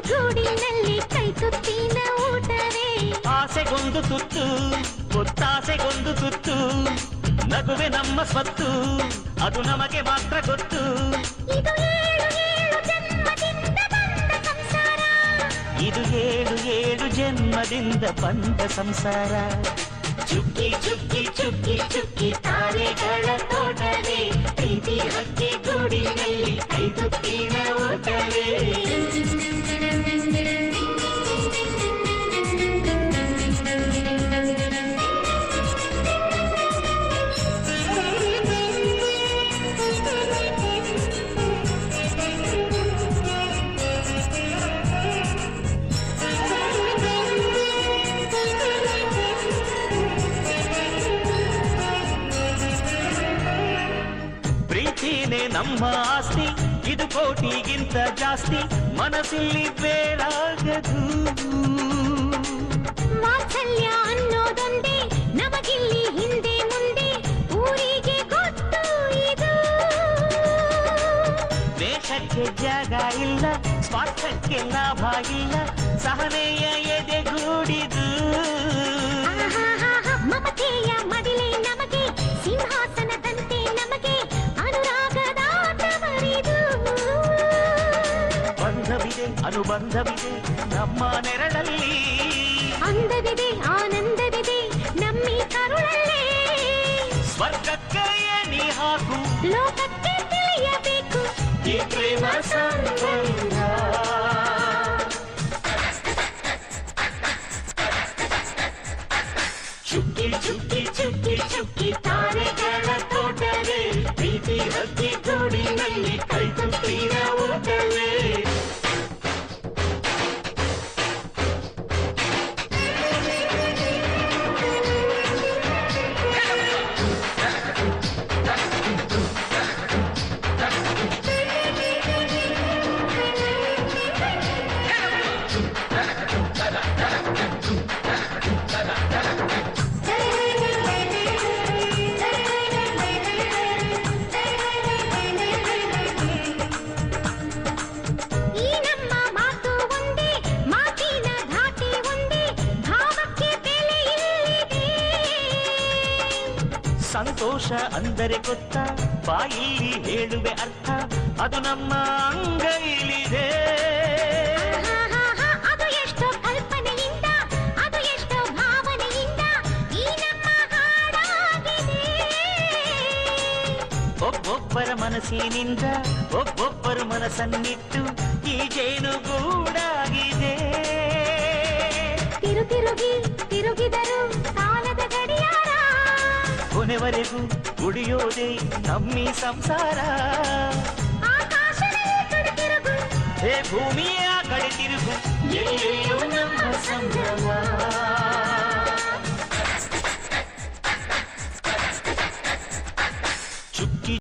ಗೂಡಿನಲ್ಲಿ ಕೈ ತುತ್ತಿನ ಊಟವೇ ಆಸೆಗೊಂದು ತುತ್ತು ಒತ್ತಾಸೆಗೊಂದು ತುತ್ತು. ನಗುವೆ ನಮ್ಮ ಸ್ವತ್ತು ಅದು ನಮಗೆ ಮಾತ್ರ ಗೊತ್ತು. ಇದು ಏಳು ಏಳು ಜನ್ಮದಿಂದ ಬಂದ ಸಂಸಾರ. ಇದು ಏಳು ಏಳು ಜನ್ಮದಿಂದ ಬಂದ ಸಂಸಾರ. ಚುಕ್ಕಿ ಚುಕ್ಕಿ ಚುಕ್ಕಿ ಚುಕ್ಕಿ ತಾರೆಗಳ ತೋಟವೇ ಪ್ರೀತಿ ಹಕ್ಕಿ ಗೂಡಿನಲ್ಲಿ ಕೈ ತುತ್ತಿನ ನಮ್ಮ ಆಸ್ತಿ ಇದು ಕೋಟಿಗಿಂತ ಜಾಸ್ತಿ ಮನಸ್ಸಿಲ್ಲಿ ಬೇರಾಗದು ವಾತ್ಸಲ್ಯ ಅನ್ನೋದೊಂದೇ ನಮಗಿಲ್ಲಿ ಹಿಂದೆ ಮುಂದೆ ಊರಿಗೆ ಗೊತ್ತು ಇದು ದೇಶಕ್ಕೆ ಜಾಗ ಇಲ್ಲ ಸ್ವಾರ್ಥಕ್ಕೆ ಲಾಭ ಇಲ್ಲ ಸಹನೆಯ ಬಂಧವಿದೆ ಅನುಬಂಧವಿದೆ ನಮ್ಮ ನೆರಳಲ್ಲಿ ಅಂದವಿದೆ ಆನಂದವಿದೆ ನಮ್ಮಿ ಕರುಳಲ್ಲೇ ಸ್ವರ್ಗಕ್ಕೆ ನೀ ಹಾಕು ಲೋಕಕ್ಕೆ ತಿಳಿಯಬೇಕು ಈ ಪ್ರೇಮ ಸಂಬಂಧ ಚುಕ್ಕಿ ಚುಕ್ಕಿ ಚುಕ್ಕಿ ಚುಕ್ಕಿ ತಾರೆಗಳ ತೋಟವೇ ಪ್ರೀತಿ ಹಕ್ಕಿ ಗೂಡಿನಲ್ಲಿ ಕೈ ತುತ್ತಿನ ಊಟವೇ ಸಂತೋಷ ಅಂದರೆ ಗೊತ್ತ? ಬಾಯಿಲಿ ಹೇಳುವೆ ಅರ್ಥ. ಅದು ನಮ್ಮ ಅಂಗೈಲಿದೆ. ಆಹಾಹಾಹಾ, ಅದು ಎಷ್ಟೋ ಕಲ್ಪನೆಯಿಂದ ಅದು ಎಷ್ಟೋ ಭಾವನೆಯಿಂದ ಈ ಹಾಡಾಗಿದೆ. ಒಬ್ಬೊಬ್ಬರ ಮನಸ್ಸಿನಿಂದ ಒಬ್ಬೊಬ್ಬರು ಮನಸ್ಸನ್ನಿಟ್ಟು ಈ ಜೇನು ಗೂಡಾಗಿದೆ. ತಿರು ತಿರುಗಿ ತಿರುಗಿದರು. ಕೊನೆವರೆಗೂ ಉಳಿಯೋದೇ ನಮ್ಮಿ ಸಂಸಾರ ಆಕಾಶದಲ್ಲಿ ಕಡು ತಿರುಗು ಹೇ ಭೂಮಿಯ ಕಡೆ ತಿರುಗು ಎಲ್ಲೆಲ್ಲೂ ನಮ್ಮ ಸಂಭ್ರಮ